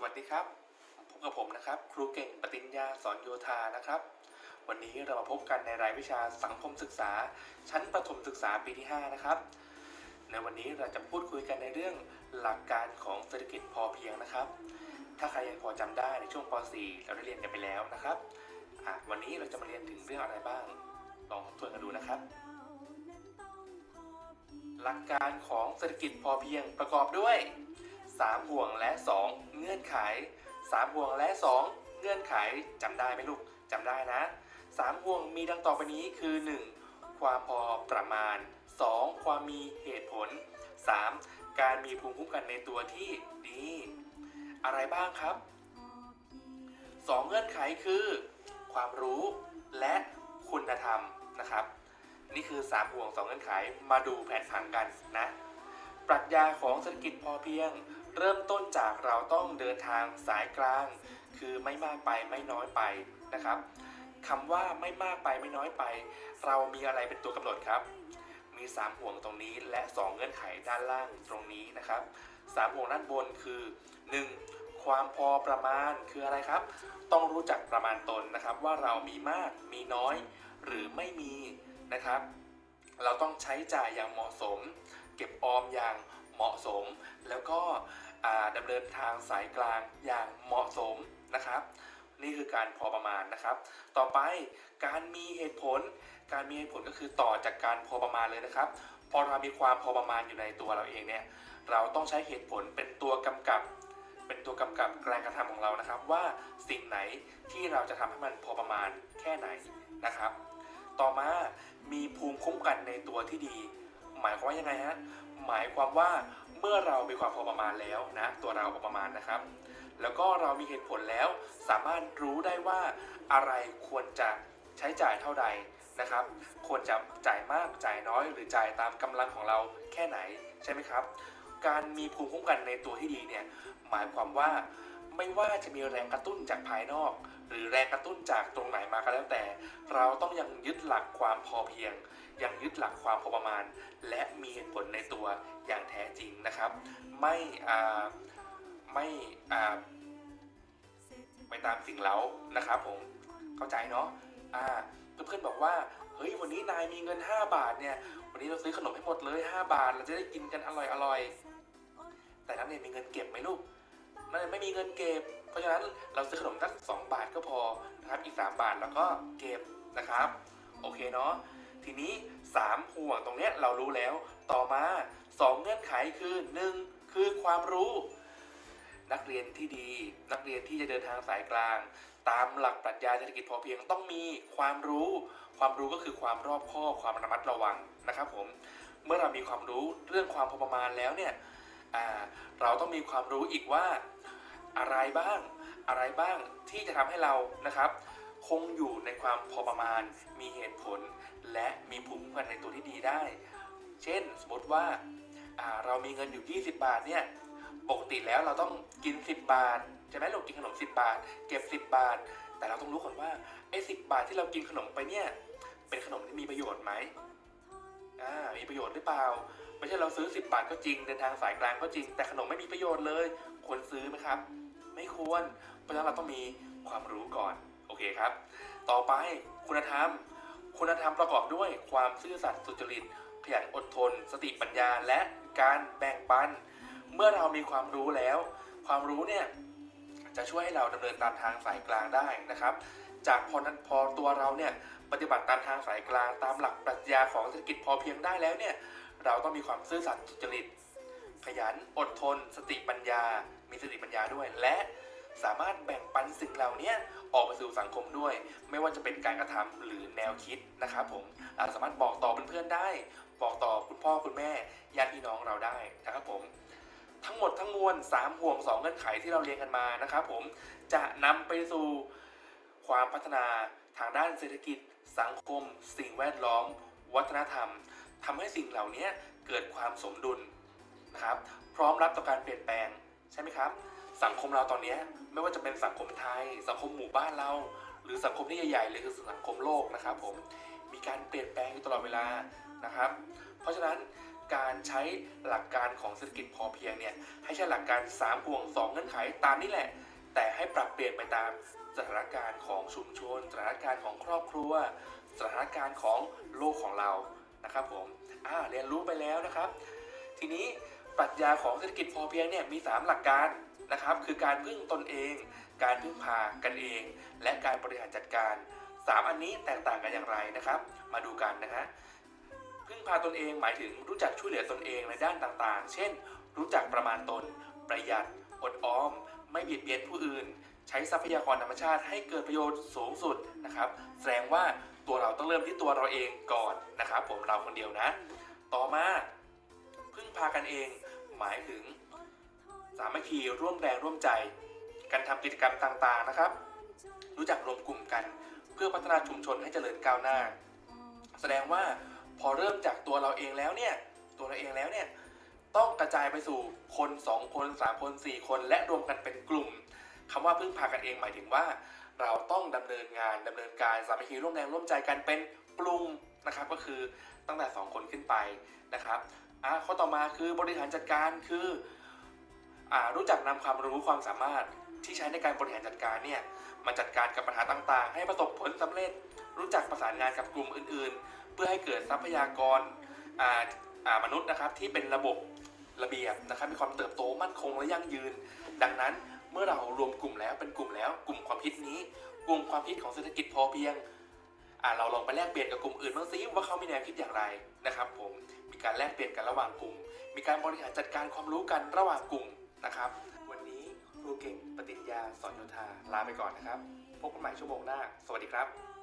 สวัสดีครับ พบกับผมนะครับ ครูเก่งปติญญาสอนโยธานะครับ วันนี้เรามาพบกันในรายวิชาสังคมศึกษา ชั้นประถมศึกษาปีที่ 5 นะครับ ในวันนี้เราจะพูดคุยกันในเรื่องหลักการของเศรษฐกิจพอเพียงนะครับ ถ้าใครยังพอจำได้ในช่วงป .4 เราได้เรียนกันไปแล้วนะครับ วันนี้เราจะมาเรียนถึงเรื่องอะไรบ้าง ลองทบทวนกันดูนะครับ หลักการของเศรษฐกิจพอเพียงประกอบด้วย 3 ห่วงและ 2 เงื่อนไข 3 ห่วงและ 2 เงื่อนไขจำได้ไหมลูกจำได้นะ 3 ห่วงมีดังต่อไปนี้คือ 1. ความพอประมาณ 2. ความมีเหตุผล 3. การมีภูมิคุ้มกันในตัวที่ดี อะไรบ้างครับ 2 เงื่อนไขคือ ความรู้และคุณธรรมนะครับ นี่คือ 3 ห่วง 2 เงื่อนไขมาดูแผนผังกันนะปรัชญาของเศรษฐกิจพอเพียง เริ่มต้นจากเราต้องเดินทางสายกลาง คือไม่มากไปไม่น้อยไปนะครับคำว่าไม่มากไปไม่น้อยไป เรามีอะไรเป็นตัวกำหนดครับ มี 3 ห่วงตรงนี้และ 2 เงื่อนไขด้านล่างตรงนี้นะครับ 3 ห่วงด้านบนคือ 1. ความพอประมาณคืออะไรครับ ต้องรู้จักประมาณตนนะครับ ว่าเรามีมากมีน้อย หรือไม่มีนะครับ เราต้องใช้จ่ายอย่างเหมาะสม เก็บออมอย่างเหมาะสม แล้วก็ ดำเนินทางสายกลางอย่างเหมาะสมนะครับ นี่คือการพอประมาณนะครับ ต่อไปการมีเหตุผล การมีเหตุผลก็คือต่อจากการพอประมาณเลยนะครับ พอเรามีความพอประมาณอยู่ในตัวเราเองเนี่ยเราต้องใช้เหตุผลเป็นตัวกำกับเป็นตัวกำกับการกระทำของเรานะครับ ว่าสิ่งไหนที่เราจะทำให้มันพอประมาณแค่ไหนนะครับ ต่อมามีภูมิคุ้มกันในตัวที่ดี หมายความว่ายังไงฮะหมายความว่า เมื่อเรามีความพอประมาณแล้วนะ ตัวเราพอประมาณนะครับ แล้วก็เรามีเหตุผลแล้ว สามารถรู้ได้ว่าอะไรควรจะใช้จ่ายเท่าใดนะครับ ควรจะจ่ายมากจ่ายน้อย หรือจ่ายตามกำลังของเราแค่ไหนใช่ไหมครับ การมีภูมิคุ้มกันในตัวที่ดีเนี่ยหมายความว่าไม่ว่าจะมีแรงกระตุ้นจากภายนอก หรือแรงกระตุ้นจากตรงไหนมาก็แล้วแต่ เราต้องยังยึดหลักความพอเพียง ยังยึดหลักความพอประมาณ และมีเหตุผลในตัวอย่างแท้จริงนะครับ ไม่อ่ไม่ไปตามสิ่งเล้านะครับผมเข้าใจเนาะอ่าเพื่อนๆบอกว่าเฮ้ยวันนี้นายมีเงิน 5 บาทเนี่ย วันนี้เราซื้อขนมให้หมดเลย 5 บาท เราจะได้กินกันอร่อยอร่อยๆแต่นักเรียมีเงินเก็บไหมลูกนักเรียไม่มีเงินเก็บ ราะฉะนั้นเราซื้อขนมสัก2 บาทก็พอนะครับอีก 3 บาทแล้วก็เก็บนะครับ โอเคเนาะทีนี้ 3 ห่วงตรงเนี้ยเรารู้แล้ว ต่อมา 2 เงื่อนไขคือ 1. คือความรู้ นักเรียนที่ดี นักเรียนที่จะเดินทางสายกลาง ตามหลักปรัชญาเศรษฐกิจพอเพียงต้องมีความรู้ ความรู้ก็คือความรอบคอบความระมัดระวังนะครับผมเมื่อเรามีความรู้เรื่องความพอประมาณแล้วเนี่ยเราต้องมีความรู้อีกว่า อะไรบ้าง อะไรบ้างที่จะทำให้เรานะครับ คงอยู่ในความพอประมาณ มีเหตุผล และมีภูมิคุ้มกันในตัวที่ดีได้ เช่นสมมติว่าอ่าเรามีเงินอยู่ 20 บาทเนี่ยปกติแล้วเราต้องกิน 10 บาทใช่ไหมเรากินขนม 10 บาท เก็บ 10 บาท แต่เราต้องรู้ก่อนว่าไอ้สิบาทที่เรากินขนมไปเนี่ยเป็นขนมที่มีประโยชน์ไหมอ่ามีประโยชน์หรือเปล่า ไม่ใช่เราซื้อ 10 บาทก็จริง เดินทางสายกลางก็จริง แต่ขนมไม่มีประโยชน์เลยควรซื้อไหมครับ ไม่ควร เพราะฉะนั้นเราต้องมีความรู้ก่อน โอเคครับ ต่อไปคุณธรรม คุณธรรมประกอบด้วยความซื่อสัตย์สุจริต ขยันอดทน สติปัญญาและการแบ่งปัน เมื่อเรามีความรู้แล้ว ความรู้เนี่ยจะช่วยให้เราดำเนินตามทางสายกลางได้นะครับ จากพอนั้นพอตัวเราเนี่ยปฏิบัติตามทางสายกลาง ตามหลักปรัชญาของเศรษฐกิจพอเพียงได้แล้วเนี่ยเราต้องมีความซื่อสัตย์สุจริต ขยันอดทน สติปัญญา มีสติปัญญาด้วย และสามารถแบ่งปันสิ่งเหล่านี้ออกไปสู่สังคมด้วย ไม่ว่าจะเป็นการกระทำหรือแนวคิดนะครับผมเราสามารถบอกต่อเพื่อนๆได้ บอกต่อคุณพ่อคุณแม่ญาติพี่น้องเราได้นะครับผม ทั้งหมดทั้งมวล3ห่วง2เงื่อนไขที่เราเรียนกันมานะครับผมจะนำไปสู่ความพัฒนาทางด้านเศรษฐกิจ สังคม สิ่งแวดล้อม วัฒนธรรมทำให้สิ่งเหล่านี้เกิดความสมดุลนะครับ พร้อมรับต่อการเปลี่ยนแปลง ใช่ไหมครับ สังคมเราตอนนี้ไม่ว่าจะเป็นสังคมไทย สังคมหมู่บ้านเรา หรือสังคมที่ใหญ่ๆเลยคือสังคมโลกนะครับผมมีการเปลี่ยนแปลงอยู่ตลอดเวลานะครับ เพราะฉะนั้นการใช้หลักการของเศรษฐกิจพอเพียงเนี่ยให้ใช้หลักการ3ห่วง 2 เงื่อนไขตามนี่แหละ แต่ให้ปรับเปลี่ยนไปตามสถานการณ์ของชุมชน สถานการณ์ของครอบครัว สถานการณ์ของโลกของเรานะครับผมอ่าเรียนรู้ไปแล้วนะครับ ทีนี้ ปรัชญาของเศรษฐกิจพอเพียงเนี่ยมี 3 หลักการนะครับ คือการพึ่งตนเอง การพึ่งพากันเอง และการบริหารจัดการ 3 อันนี้แตกต่างกันอย่างไรนะครับ มาดูกันนะฮะพึ่งพาตนเองหมายถึงรู้จักช่วยเหลือตนเองในด้านต่างๆ เช่น รู้จักประมาณตน ประหยัด อดออม ไม่เบียดเบียนผู้อื่น ใช้ทรัพยากรธรรมชาติให้เกิดประโยชน์สูงสุดนะครับ แสดงว่าตัวเราต้องเริ่มที่ตัวเราเองก่อนนะครับ ผมเราคนเดียวนะ ต่อมาพึ่งพากันเอง หมายถึง สามัคคีร่วมแรงร่วมใจ การทำกิจกรรมต่างๆนะครับ รู้จักรวมกลุ่มกัน เพื่อพัฒนาชุมชนให้เจริญก้าวหน้า แสดงว่าพอเริ่มจากตัวเราเองแล้วเนี่ยตัวเราเองแล้วเนี่ยต้องกระจายไปสู่คน 2 คน 3 คน 4 คน และรวมกันเป็นกลุ่มคำว่าพึ่งพากันเองหมายถึงว่า เราต้องดำเนินงานดำเนินการสามัคคีร่วมแรงร่วมใจกันเป็นกลุ่มนะครับ ก็คือตั้งแต่ 2 คนขึ้นไปนะครับ อะข้อต่อมาคือบริหารจัดการคืออ่ารู้จักนำความรู้ความสามารถที่ใช้ในการบริหารจัดการเนี่ยมาจัดการกับปัญหาต่างๆ ให้ประสบผลสำเร็จ รู้จักประสานงานกับกลุ่มอื่น ๆ เพื่อให้เกิดทรัพยากรอ่าอ่ามนุษย์นะครับที่เป็นระบบระเบียบนะครับมีความเติบโตมั่นคงและยั่งยืน ดังนั้นเมื่อเรารวมกลุ่มแล้วเป็นกลุ่มแล้ว กลุ่มความคิดนี้ กลุ่มความคิดของเศรษฐกิจพอเพียง เราลองไปแลกเปลี่ยนกับกลุ่มอื่นบ้างซิว่าเขามีแนวคิดอย่างไรนะครับผมมีการแลกเปลี่ยนกันระหว่างกลุ่ม มีการบริหารจัดการความรู้กันระหว่างกลุ่มนะครับ วันนี้ครูเก่งปฏิญญาสอนโยธาลาไปก่อนนะครับ พบกันใหม่ชั่วโมงหน้า สวัสดีครับ